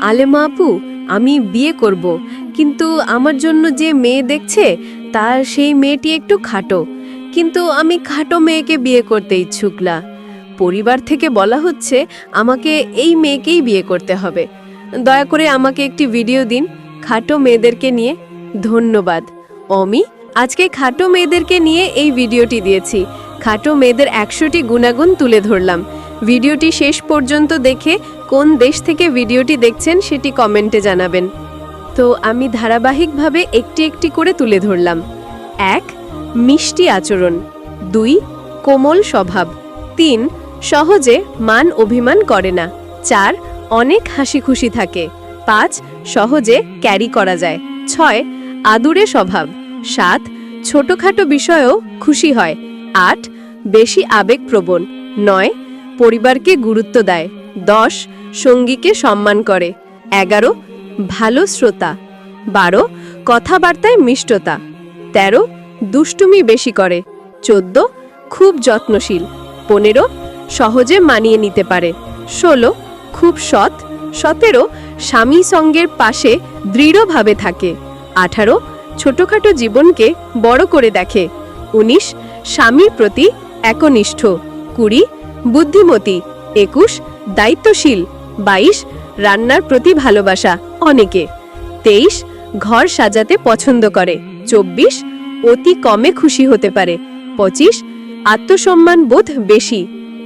আলেমা আপু, আমি বিয়ে করব। কিন্তু আমার জন্য যে মেয়ে দেখছে, তার সেই মেয়েটি একটু খাটো। কিন্তু আমি খাটো মেয়েকে বিয়ে করতে ইচ্ছুক না। পরিবার থেকে বলা হচ্ছে, আমাকে এই মেয়েকেই বিয়ে করতে হবে। দয়া করে আমাকে একটি ভিডিও দিন, খাটো মেয়েদেরকে নিয়ে। ধন্যবাদ। অমি, আজকে খাটো মেয়েদেরকে নিয়ে এই ভিডিওটি দিয়েছি। খাটো মেয়েদের একশোটি গুণাগুণ তুলে ধরলাম। ভিডিওটি শেষ পর্যন্ত দেখে কোন দেশ থেকে ভিডিওটি দেখছেন সেটি কমেন্টে জানাবেন। তো আমি ধারাবাহিকভাবে একটি একটি করে তুলে ধরলাম। এক, মিষ্টি আচরণ। দুই, কোমল স্বভাব। তিন, সহজে মান অভিমান করে না। চার, অনেক হাসি খুশি থাকে। পাঁচ, সহজে ক্যারি করা যায়। ছয়, আদুরে স্বভাব। সাত, ছোটখাটো বিষয়েও খুশি হয়। আট, বেশি আবেগপ্রবণ। নয়, পরিবারকে গুরুত্ব দেয়। দশ, সঙ্গীকে সম্মান করে। এগারো, ভালো শ্রোতা। বারো, কথাবার্তায় মিষ্টতা। তেরো, দুষ্টুমি বেশি করে। চোদ্দ, খুব যত্নশীল। পনেরো, সহজে মানিয়ে নিতে পারে। ষোলো, খুব সৎ। সতেরো, স্বামী সঙ্গের পাশে দৃঢ়ভাবে থাকে। আঠারো, ছোটখাটো জীবনকে বড় করে দেখে। উনিশ, স্বামীর প্রতি একনিষ্ঠ। কুড়ি, বুদ্ধিমতী। একুশ দায়িত্বশীল। বাইশ, রান্নার প্রতি ভালোবাসা, অনেকে। তেইশ, ঘর সাজাতে পছন্দ করে। চব্বিশ, অতি কমে খুশি হতে পারে। পঁচিশ, আত্মসম্মান বোধ বেশি।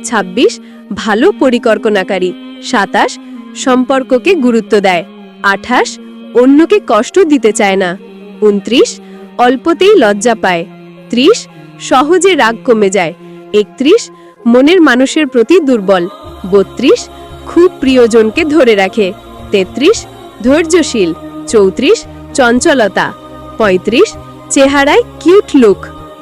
২৬ ভালো পরিকল্পনাকারী। সাতাশ, সম্পর্ককে গুরুত্ব দেয়। আঠাশ, অন্যকে কষ্ট দিতে চায় না। উনত্রিশ, অল্পতেই লজ্জা পায়। ত্রিশ, সহজে রাগ কমে যায়। একত্রিশ, মনের মানুষের প্রতি দুর্বল। বত্রিশ, খুব প্রিয়জনকে ধরে রাখে। তেত্রিশ, ধৈর্যশীল। চৌত্রিশ, চঞ্চলতা। পঁয়ত্রিশ, চেহারায় কিউট লুক।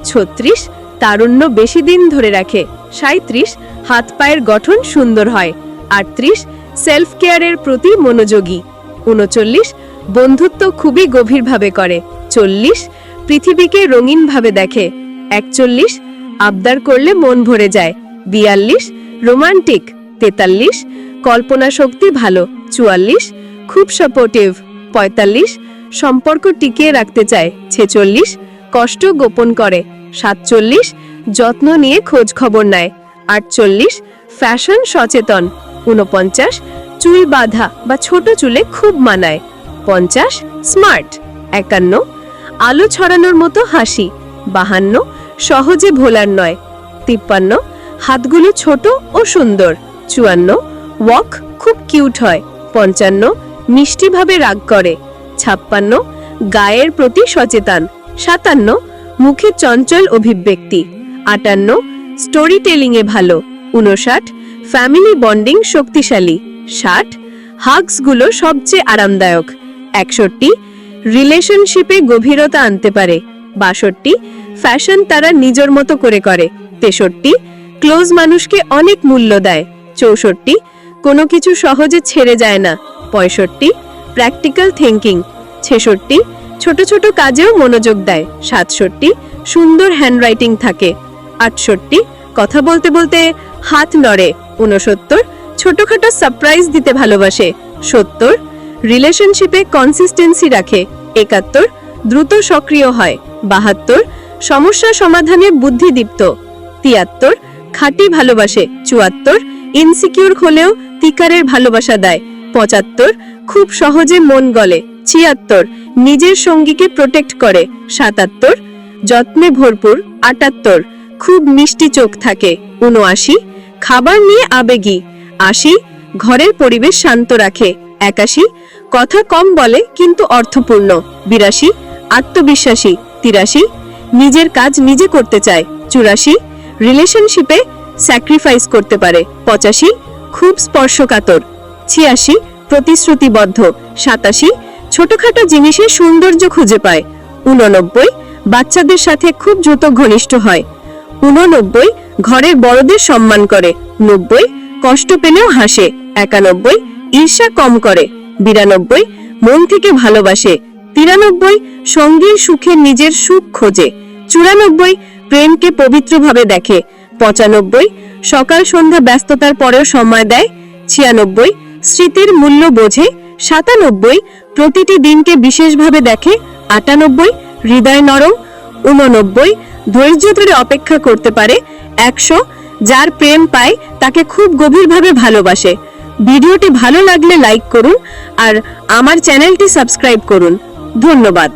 ছত্রিশ, তারুণ্য বেশি দিন ধরে রাখে। সাঁত্রিশ হাত পায়ের গঠন সুন্দর হয়। আটত্রিশ সেলফ কেয়ারের প্রতি মনোযোগী। উনচল্লিশ, বন্ধুত্ব খুবই গভীরভাবে করে। চল্লিশ, পৃথিবীকে রঙিনভাবে দেখে। একচল্লিশ আবদার করলে মন ভরে যায়। বিয়াল্লিশ, রোমান্টিক, তেতাল্লিশ, কল্পনা শক্তি ভালো, চুয়াল্লিশ, খুব সাপোর্টিভ পঁয়তাল্লিশ, সম্পর্ক টিকিয়ে রাখতে চায়, ছেচল্লিশ, কষ্ট গোপন করে, সাতচল্লিশ, যত্ন নিয়ে খোঁজ খবর নেয়, আটচল্লিশ, ফ্যাশন সচেতন উনপঞ্চাশ চুল বাঁধা বা ছোট চুলে খুব মানায়, পঞ্চাশ, স্মার্ট, একান্ন, আলো ছড়ানোর মতো হাসি, বাহান্ন সহজে ভোলার নয়। তিপ্পান্ন, হাতগুলো ছোট ও সুন্দর। চুয়ান্ন ওয়াক খুব কিউট হয়। পঞ্চান্ন, মিষ্টিভাবে রাগ করে। ছাপ্পান্ন, গায়ের প্রতি সচেতন। সাতান্ন, মুখে চঞ্চল অভিব্যক্তি। আটান্ন স্টোরি টেলিংয়ে ভালো। উনষাট ফ্যামিলি বন্ডিং শক্তিশালী। ষাট হাগসগুলো সবচেয়ে আরামদায়ক। একষট্টি রিলেশনশিপে গভীরতা আনতে পারে। বাষট্টি ফ্যাশন তারা নিজের মতো করে করে। তেষট্টি, ক্লোজ মানুষকে অনেক মূল্য দেয়। চৌষট্টি, কোনো কিছু সহজে ছেড়ে যায় না। পঁয়ষট্টি প্র্যাকটিক্যাল থিঙ্কিং ছেষট্টি, ছোট ছোট কাজেও মনোযোগ দেয়। সাতষট্টি, সুন্দর হ্যান্ডরাইটিং থাকে। আটষট্টি, কথা বলতে বলতে হাত নড়ে। ঊনসত্তর, ছোটখাটো সারপ্রাইজ দিতে ভালোবাসে। সত্তর রিলেশনশিপে কনসিস্টেন্সি রাখে। একাত্তর, দ্রুত সক্রিয় হয়। বাহাত্তর সমস্যা সমাধানে বুদ্ধিদীপ্ত তিয়াত্তর, খাঁটি ভালোবাসে। চুয়াত্তর ইনসিকিউর হলেও তিকারের ভালোবাসা দেয়। পঁচাত্তর, খুব সহজে মন গলে। ছিয়াত্তর, নিজের সঙ্গীকে প্রোটেক্ট করে। সাতাত্তর, যত্নে ভরপুর। আটাত্তর, খুব মিষ্টি চোখ থাকে। উনআশি, খাবার নিয়ে আবেগী। আশি, ঘরের পরিবেশ শান্ত রাখে। একাশি, কথা কম বলে কিন্তু অর্থপূর্ণ। বিরাশি, আত্মবিশ্বাসী। তিরাশি নিজের কাজ নিজে করতে চায়। চুরাশি রিলেশনশিপে স্যাক্রিফাইস করতে পারে। পঁচাশি, খুব স্পর্শকাতর। ছিয়াশি, প্রতিশ্রুতিবদ্ধ। সাতাশি, ছোটখাটো জিনিসে সৌন্দর্য খুঁজে পায়। উননব্বই বাচ্চাদের সাথে খুব দ্রুত ঘনিষ্ঠ হয়। উননব্বই ঘরের বড়দের সম্মান করে। নব্বই, কষ্ট পেলেও হাসে। একানব্বই, ঈর্ষা কম করে। বিরানব্বই, মন থেকে ভালোবাসে। তিরানব্বই সঙ্গীর সুখে নিজের সুখ খোঁজে। চুরানব্বই প্রেমকে পবিত্রভাবে দেখে। পঁচানব্বই সকাল সন্ধ্যা ব্যস্ততার পরেও সময় দেয়। ছিয়ানব্বই স্মৃতির মূল্য বোঝে। সাতানব্বই প্রতিটি দিনকে বিশেষভাবে দেখে। আটানব্বই হৃদয় নরম। উননব্বই ধৈর্য ধরে অপেক্ষা করতে পারে। একশো যার প্রেম পায় তাকে খুব গভীরভাবে ভালোবাসে। ভিডিওটি ভালো লাগলে লাইক করুন আর আমার চ্যানেলটি সাবস্ক্রাইব করুন। ধন্যবাদ।